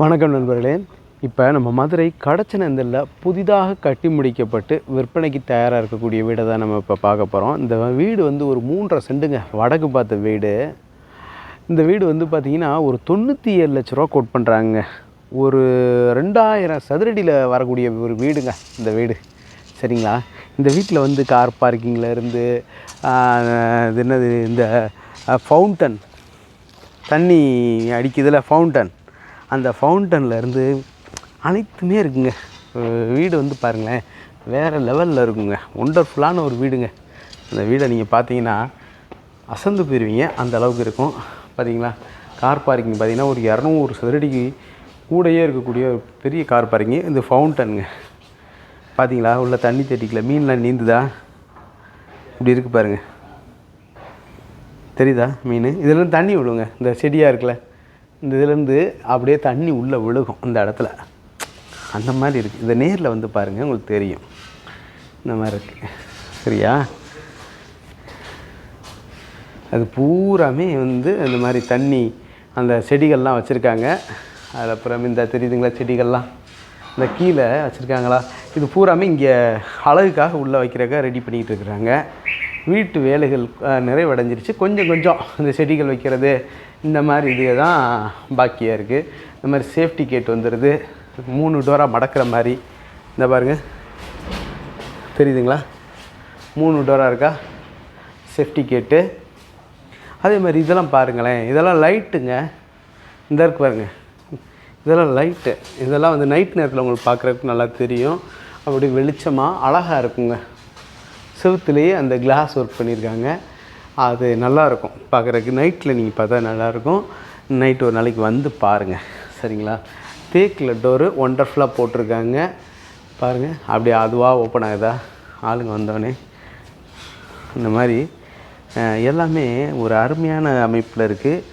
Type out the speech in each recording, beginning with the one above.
வணக்கம் நண்பர்களே. இப்போ நம்ம மதுரை கடச்சநந்தலில் புதிதாக கட்டி முடிக்கப்பட்டு விற்பனைக்கு தயாராக இருக்கக்கூடிய வீடை தான் நம்ம இப்போ பார்க்க போகிறோம் இந்த வீடு வந்து ஒரு மூன்றரை செண்டுங்க வடக்கு பார்த்த வீடு. இந்த வீடு வந்து பார்த்திங்கன்னா ஒரு தொண்ணூற்றி ஏழு லட்ச ரூபா கோட் பண்ணுறாங்க ஒரு ரெண்டாயிரம் சதுரடியில் வரக்கூடிய ஒரு வீடுங்க இந்த வீடு. சரிங்களா? இந்த வீட்டில் வந்து கார் பார்க்கிங்கில் இருந்து இது என்னது இந்த ஃபவுண்டன் தண்ணி அடிக்குதில் ஃபவுண்டன் அந்த ஃபவுண்டன்லேருந்து அனைத்துமே இருக்குங்க. வீடு வந்து பாருங்களேன் வேறு லெவலில் இருக்குங்க. ஒண்டர்ஃபுல்லான ஒரு வீடுங்க. அந்த வீடை நீங்கள் பார்த்தீங்கன்னா அசந்து போயிடுவீங்க அந்த அளவுக்கு இருக்கும். பார்த்தீங்களா கார் பார்க்கிங் பார்த்தீங்கன்னா ஒரு இரநூறு சதுரடிக்கு கூடயே இருக்கக்கூடிய ஒரு பெரிய கார் பார்க்கிங் இந்த ஃபவுண்டனுங்க பார்த்தீங்களா உள்ள தண்ணி தட்டிக்கல. மீன்லாம் நீந்துதா? இப்படி இருக்கு பாருங்கள் தெரியுதா? மீன்? இதெல்லாம் தண்ணி விழுங்க இந்த செடியாக இருக்குல்ல. இந்த இதுலேருந்து அப்படியே தண்ணி உள்ளே விழுகும் இந்த இடத்துல. அந்த மாதிரி இருக்குது இதை நேரில் வந்து பாருங்கள் உங்களுக்கு தெரியும். இந்த மாதிரி இருக்குது சரியா? அது பூராமே வந்து இந்த மாதிரி தண்ணி அந்த செடிகள்லாம் வச்சுருக்காங்க. அதில் அப்புறம் இந்த தெரியுதுங்களா செடிகள்லாம்? இந்த கீழே வச்சுருக்காங்களா? இது பூராமே இங்கே அழகுக்காக உள்ளே வைக்கிறக்காக ரெடி பண்ணிக்கிட்டு இருக்கிறாங்க. வீட்டு வேலைகள் நிறைவடைஞ்சிருச்சு. கொஞ்சம் கொஞ்சம் இந்த செடிகள் வைக்கிறது இந்த மாதிரி இது தான் பாக்கியாக இருக்குது இந்த மாதிரி சேஃப்டி கேட் வந்துடுது மூணு டோராக மடக்கிற மாதிரி. இந்த பாருங்கள் தெரியுதுங்களா? மூணு டோராக இருக்கா? சேஃப்டி கேட்டு அதே மாதிரி இதெல்லாம் பாருங்களேன். இதெல்லாம் லைட்டுங்க இந்த இருக்கு பாருங்க. இதெல்லாம் லைட்டு இதெல்லாம் வந்து நைட் நேரத்தில் உங்களுக்கு பார்க்குறதுக்கு நல்லா தெரியும். அப்படி வெளிச்சமாக அழகாக இருக்குங்க. செவுத்துலேயே அந்த கிளாஸ் ஒர்க் பண்ணியிருக்காங்க அது நல்லாயிருக்கும். பார்க்குறதுக்கு நைட்டில் நீங்கள் பார்த்தா நல்லாயிருக்கும். நைட் ஒரு நாளைக்கு வந்து பாருங்கள் சரிங்களா? தேக்கில் டோரு ஒண்டர்ஃபுல்லாக போட்டிருக்காங்க. பாருங்கள் அப்படியே அதுவாக ஓப்பன் ஆகுதா? ஆளுங்க வந்தோடனே இந்த மாதிரி எல்லாமே ஒரு அருமையான அமைப்பில் இருக்குது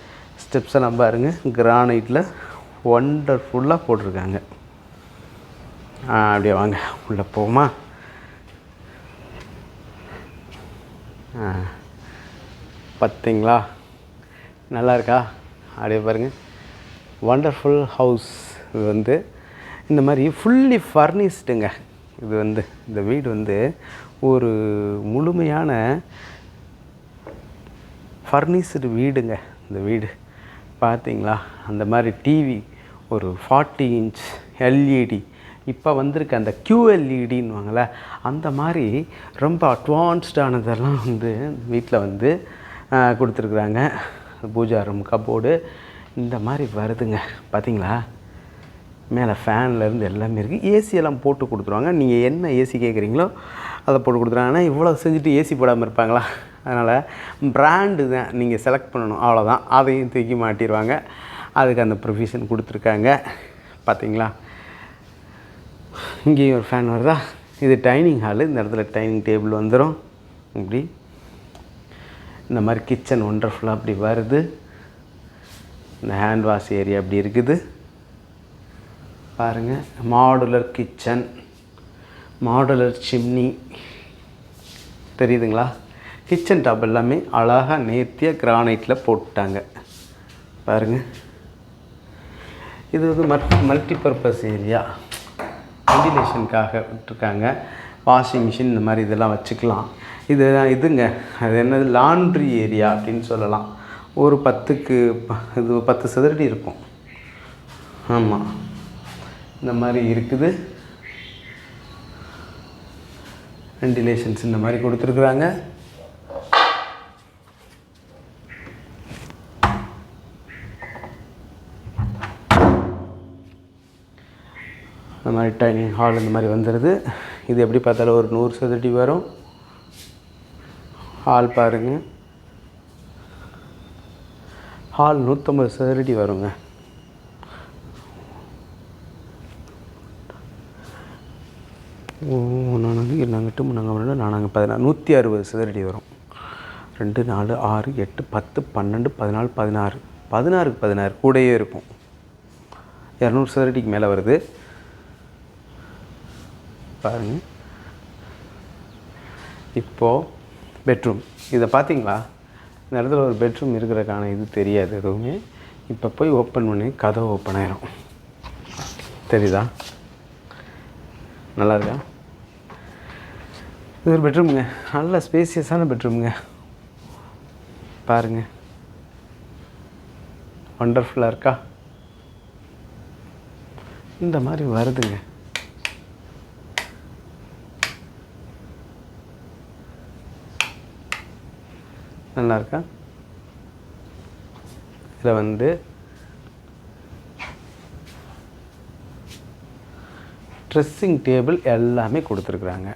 ஸ்டெப்ஸ் எல்லாம் பாருங்க. கிரானைட்டில் ஒண்டர்ஃபுல்லாக போட்டிருக்காங்க. அப்படியே வாங்க. உள்ளே போமா பார்த்தீங்களா? நல்லா இருக்கா அப்படியே பாருங்கள் வண்டர்ஃபுல் ஹவுஸ் இது வந்து இந்த மாதிரி ஃபுல்லி ஃபர்னிஷ்டுங்க இது வந்து இந்த வீடு வந்து ஒரு முழுமையான ஃபர்னிஷ்டு வீடுங்க. இந்த வீடு. பார்த்தீங்களா? அந்த மாதிரி டிவி ஒரு ஃபார்ட்டி இன்ச் எல்இடி இப்போ வந்திருக்க அந்த QLEDன்னுவாங்கள்ல அந்த மாதிரி ரொம்ப அட்வான்ஸ்டானதெல்லாம் வந்து வீட்டில் வந்து கொடுத்துருக்குறாங்க. பூஜா ரூம் கப்போர்டு இந்த மாதிரி வருதுங்க. பார்த்தீங்களா மேலே ஃபேன்லேருந்து எல்லாமே இருக்குது ஏசியெல்லாம் போட்டு கொடுத்துருவாங்க. நீங்கள் என்ன ஏசி கேட்குறீங்களோ அதை போட்டு கொடுத்துருவாங்க. ஆனால் இவ்வளோ செஞ்சுட்டு ஏசி போடாமல் இருப்பாங்களா? அதனால் பிராண்டு தான் நீங்கள் செலக்ட் பண்ணணும். அவ்வளோதான் அதையும் தூக்கி மாட்டிடுவாங்க அதுக்கு அந்த ப்ரொவிஷன் கொடுத்துருக்காங்க. பார்த்தீங்களா இங்கேயும் ஒரு ஃபேன் வருதா? இது டைனிங் ஹாலு இந்த இடத்துல டைனிங் டேபிள் வந்துடும் இப்படி. இந்த மாதிரி கிச்சன் ஒண்டர்ஃபுல்லாக அப்படி வருது. இந்த ஹேண்ட் வாஷ் ஏரியா அப்படி இருக்குது. பாருங்கள் மாடுலர் கிச்சன் மாடுலர் சிம்னி தெரியுதுங்களா? கிச்சன் டாப் எல்லாமே அழகாக நேர்த்தியாக கிரானைட்டில் போட்டுட்டாங்க பாருங்கள் இது வந்து மல்டி பர்பஸ் ஏரியா வெண்டிலேஷனுக்காக விட்டுருக்காங்க. வாஷிங் மிஷின் இந்த மாதிரி இதெல்லாம் வச்சுக்கலாம். இது இதுங்க அது என்னது லாண்ட்ரி ஏரியா அப்படின்னு சொல்லலாம். ஒரு பத்துக்கு ப- இது பத்து சதுரடி இருக்கும். ஆமாம் இந்த மாதிரி இருக்குது. வெண்டிலேஷன்ஸ் இந்த மாதிரி கொடுத்துருக்குறாங்க. இந்த மாதிரி டைனிங் ஹால் இந்த மாதிரி வந்துடுது இது எப்படி பார்த்தாலும் ஒரு நூறு சதுரடி வரும். ஹால் பாருங்கள் ஹால் நூற்றம்பது சதுரடி வருங்க. நானாங்க நாங்கள் நாங்கள் நானாங்க பதினாறு நூற்றி அறுபது சதுரடி வரும். ரெண்டு நாலு ஆறு எட்டு பத்து பன்னெண்டு பதினாலு பதினாறு. பதினாறுக்கு பதினாறு கூடயே இருக்கும். இரநூறு சதுரடிக்கு மேலே வருது. பாருங்கள் இப்போது பெட்ரூம். இதை பார்த்தீங்களா? இந்த இடத்துல ஒரு பெட்ரூம் இருக்கிறக்கான இது தெரியாது எதுவுமே. இப்போ போய் ஓப்பன் பண்ணி கதவு ஓப்பன் ஆயிரும். தெரியுதா? நல்லா இருக்கா? இது ஒரு பெட்ரூமுங்க. நல்ல ஸ்பேசியஸான பெட்ரூமுங்க. பாருங்க. ஒண்டர்ஃபுல்லாக இருக்கா? இந்த மாதிரி வருதுங்க. நல்லா இருக்கா இதில் வந்து ட்ரெஸ்ஸிங் டேபிள் எல்லாமே கொடுத்துருக்குறாங்க.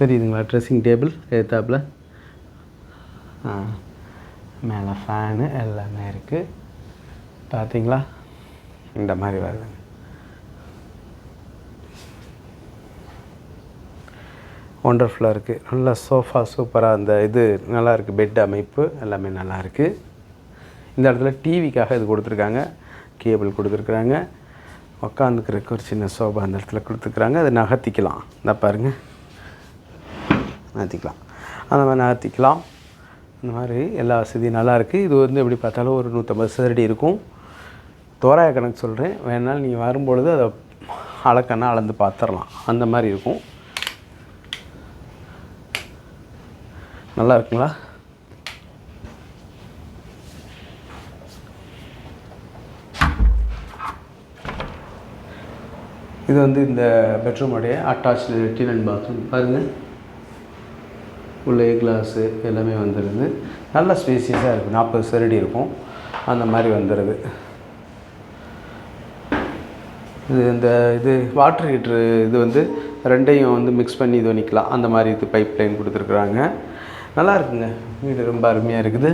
தெரியுதுங்களா ட்ரெஸ்ஸிங் டேபிள் ஏத்தாப்பில்? மேலே ஃபேனு எல்லாமே இருக்குது பார்த்தீங்களா இந்த மாதிரி வருதுங்க. ஒண்டர்ஃபுல்லாக இருக்குது நல்லா சோஃபா சூப்பராக அந்த இது நல்லாயிருக்கு பெட் அமைப்பு எல்லாமே நல்லாயிருக்கு இந்த இடத்துல டிவிக்காக இது கொடுத்துருக்காங்க. கேபிள் கொடுத்துருக்குறாங்க. உக்காந்துக்கிறதுக்கு ஒரு சின்ன சோபா அந்த இடத்துல கொடுத்துருக்குறாங்க. அதை நகர்த்திக்கலாம். இந்த பாருங்க. நகர்த்திக்கலாம். அந்த மாதிரி நகர்த்திக்கலாம். இந்த மாதிரி எல்லா வசதியும் நல்லாயிருக்கு இது வந்து எப்படி பார்த்தாலும் ஒரு நூற்றம்பது சதுரடி இருக்கும். தோராய கணக்கு சொல்கிறேன் வேணாலும் நீங்கள் வரும்பொழுது அதை அளக்கன்னா அளந்து பார்த்துடலாம். அந்த மாதிரி இருக்கும். நல்லா இருக்குங்களா? இது வந்து இந்த பெட்ரூமுடைய அட்டாச் லெட்டின் அண்ட் பாத்ரூம் பாருங்கள் உள்ளே கிளாஸு எல்லாமே வந்துடுது நல்ல ஸ்பேசியஸாக இருக்குது நாற்பது சரடி இருக்கும். அந்த மாதிரி வந்துடுது இது இந்த இது வாட்டர் ஹீட்ரு இது வந்து ரெண்டையும் வந்து மிக்ஸ் பண்ணி இது பண்ணிக்கலாம். அந்த மாதிரி இது பைப் லைன் கொடுத்துருக்குறாங்க. நல்லா இருக்குங்க. வீடு ரொம்ப அருமையாக இருக்குது.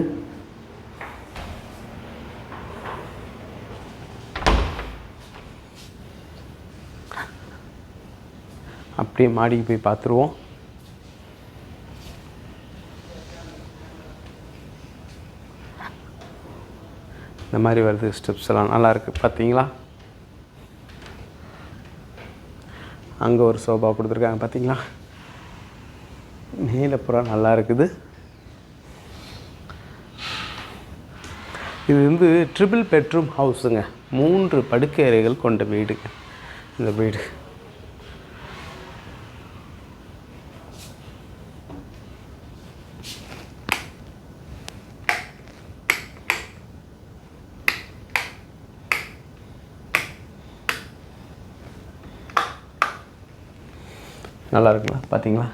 அப்படியே மாடிக்கு போய் பார்த்துருவோம் இந்த மாதிரி வருது ஸ்டெப்ஸ் எல்லாம். நல்லாயிருக்கு பார்த்தீங்களா அங்கே ஒரு சோபா கொடுத்துருக்காங்க. பார்த்தீங்களா நீலப்புறா நல்லா இருக்குது. இது வந்து ட்ரிபிள் பெட்ரூம் ஹவுஸுங்க மூன்று படுக்கை அறைகள் கொண்ட வீடுங்க இந்த வீடு. நல்லா இருக்குங்களா? பார்த்தீங்களா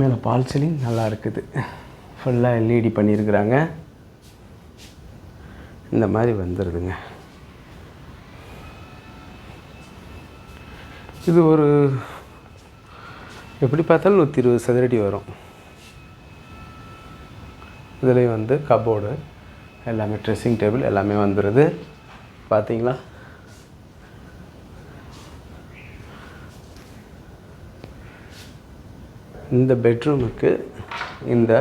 மேலே பால் சீலிங் நல்லா இருக்குது. ஃபுல்லாக எல்இடி பண்ணியிருக்கிறாங்க இந்த மாதிரி வந்துடுதுங்க இது ஒரு எப்படி பார்த்தாலும் நூற்றி இருபது சதுரடி வரும். இதுலேயும் வந்து கபோர்டு எல்லாமே ட்ரெஸ்ஸிங் டேபிள் எல்லாமே வந்துடுது பார்த்தீங்களா? இந்த பெட்ரூமுக்கு இந்த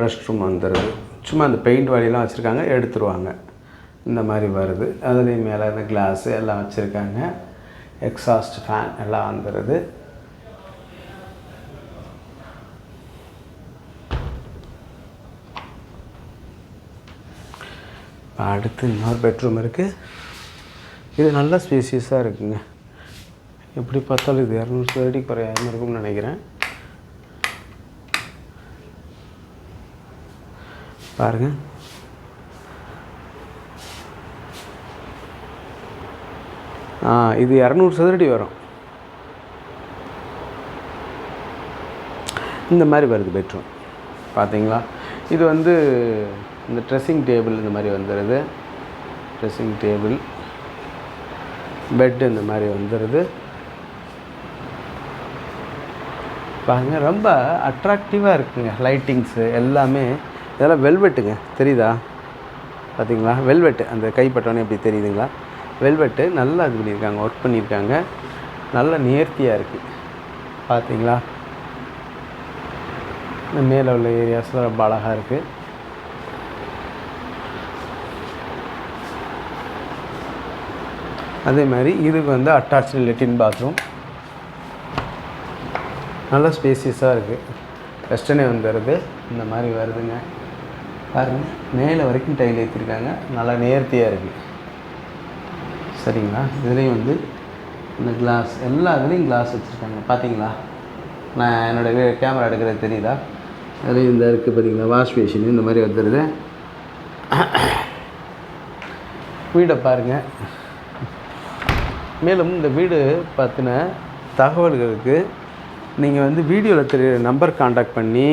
ரெஸ்ட் ரூம் வந்துடுது சும்மா அந்த பெயிண்ட் வழியெல்லாம் வச்சுருக்காங்க எடுத்துருவாங்க. இந்த மாதிரி வருது. அதுலேயும் மேலே இந்த கிளாஸு எல்லாம் வச்சுருக்காங்க. எக்ஸாஸ்ட் ஃபேன் எல்லாம் வந்துடுது அடுத்து இன்னொரு பெட்ரூம் இருக்குது இது நல்லா ஸ்பேசியஸாக இருக்குங்க. எப்படி பார்த்தாலும் இது இரநூறு சதுரடி குறையாமல் இருக்கும்னு நினைக்கிறேன். பாருங்க. ஆ இது இரநூறு சதுரடி வரும். இந்த மாதிரி வருது பெட்ரூம். பார்த்தீங்களா இது வந்து இந்த ட்ரெஸ்ஸிங் டேபிள் இந்த மாதிரி வந்துடுது ட்ரெஸ்ஸிங் டேபிள் பெட்டு இந்த மாதிரி வந்துடுது பாருங்க ரொம்ப அட்ராக்டிவாக இருக்குங்க லைட்டிங்ஸு எல்லாமே. இதெல்லாம் வெல்வெட்டுங்க. தெரியுதா? பார்த்தீங்களா வெல்வெட்டு. அந்த கைப்பட்டோன்னே எப்படி தெரியுதுங்களா? வெல்வெட்டு நல்லா இது பண்ணியிருக்காங்க ஒர்க் பண்ணியிருக்காங்க. நல்ல நேர்த்தியாக இருக்குது பார்த்தீங்களா இந்த மேலே உள்ள ஏரியாஸ்லாம் ரொம்ப அழகாக இருக்குது அதே மாதிரி இதுக்கு வந்து அட்டாச்சு லெட்டின் பாத்ரூம் நல்ல ஸ்பேசியஸாக இருக்குது வெஸ்டர்னே வந்துடுது. இந்த மாதிரி வருதுங்க. பாருங்கள் மேலே வரைக்கும் டைல் ஏற்றிருக்காங்க நல்லா நேர்த்தியாக இருக்குது சரிங்களா? இதுலேயும் வந்து இந்த கிளாஸ் எல்லா இதுலேயும் கிளாஸ் வச்சுருக்காங்க. பார்த்தீங்களா நான் என்னோடய கேமரா எடுக்கிறது தெரியுதா? அதுலேயும் இந்த இருக்குது பார்த்தீங்களா வாஷ் பேஷன் இந்த மாதிரி வந்துடுது வீடை பாருங்கள் மேலும் இந்த வீடு பற்றின தகவல்களுக்கு நீங்கள் வந்து வீடியோவில் தெரிய நம்பர் காண்டாக்ட் பண்ணி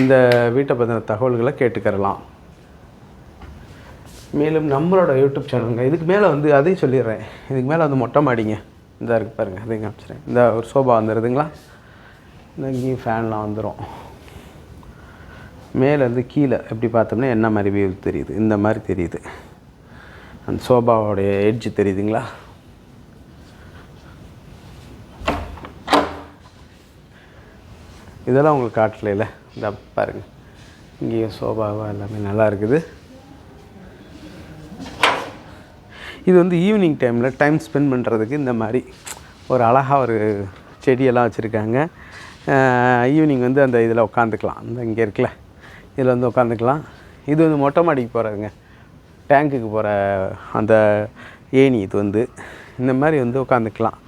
இந்த வீட்டை பற்றின தகவல்களை கேட்டுக்கிறலாம். மேலும் நம்மளோட யூடியூப் சேனலுங்க இதுக்கு மேலே வந்து அதையும் சொல்லிடுறேன். இதுக்கு மேலே வந்து மொட்டை மாடிங்க. இந்த இருக்குது பாருங்கள் அதையும் காமிச்சிடுறேன். இந்த ஒரு சோபா வந்துடுதுங்களா இந்த இங்கேயும் ஃபேன்லாம் வந்துடும் மேலேருந்து கீழே எப்படி பார்த்தோம்னா என்ன மாதிரி வியூ தெரியுது? இந்த மாதிரி தெரியுது. அந்த சோபாவோடைய எட்ஜ் தெரியுதுங்களா? இதெல்லாம் உங்களுக்கு காட்டலையில். இந்த பாருங்கள் இங்கேயும் சோபாவாக எல்லாமே நல்லா இருக்குது. இது வந்து ஈவினிங் டைமில் டைம் ஸ்பெண்ட் பண்ணுறதுக்கு இந்த மாதிரி ஒரு அழகாக ஒரு செடியெல்லாம் வச்சுருக்காங்க. ஈவினிங் வந்து அந்த இதில் உட்காந்துக்கலாம் அந்த இங்கே இருக்குல்ல. இதில் வந்து உட்காந்துக்கலாம் இது வந்து மொட்டை மாடிக்கு போகிறதுங்க டேங்குக்கு போகிற அந்த ஏணி இது வந்து. இந்த மாதிரி வந்து உட்காந்துக்கலாம்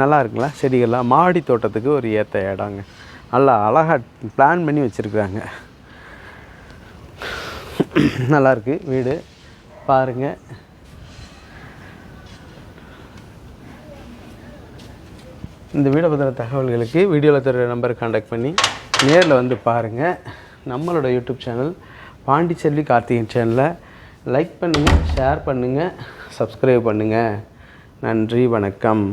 நல்லா இருக்குங்களா? செடிகள்லாம். மாடி தோட்டத்துக்கு ஒரு ஏற்ற இடங்க. நல்லா அழகாக பிளான் பண்ணி வச்சுருக்குறாங்க. நல்லாயிருக்கு வீடு. பாருங்கள் இந்த வீடை பற்றின தகவல்களுக்கு வீடியோவில் தர நம்பர் காண்டாக்ட் பண்ணி நேரில் வந்து பாருங்கள் நம்மளோட யூடியூப் சேனல் பாண்டிச்செல்வி கார்த்திகன் சேனலை லைக் பண்ணுங்கள் ஷேர் பண்ணுங்கள் சப்ஸ்கிரைப் பண்ணுங்கள் நன்றி வணக்கம்.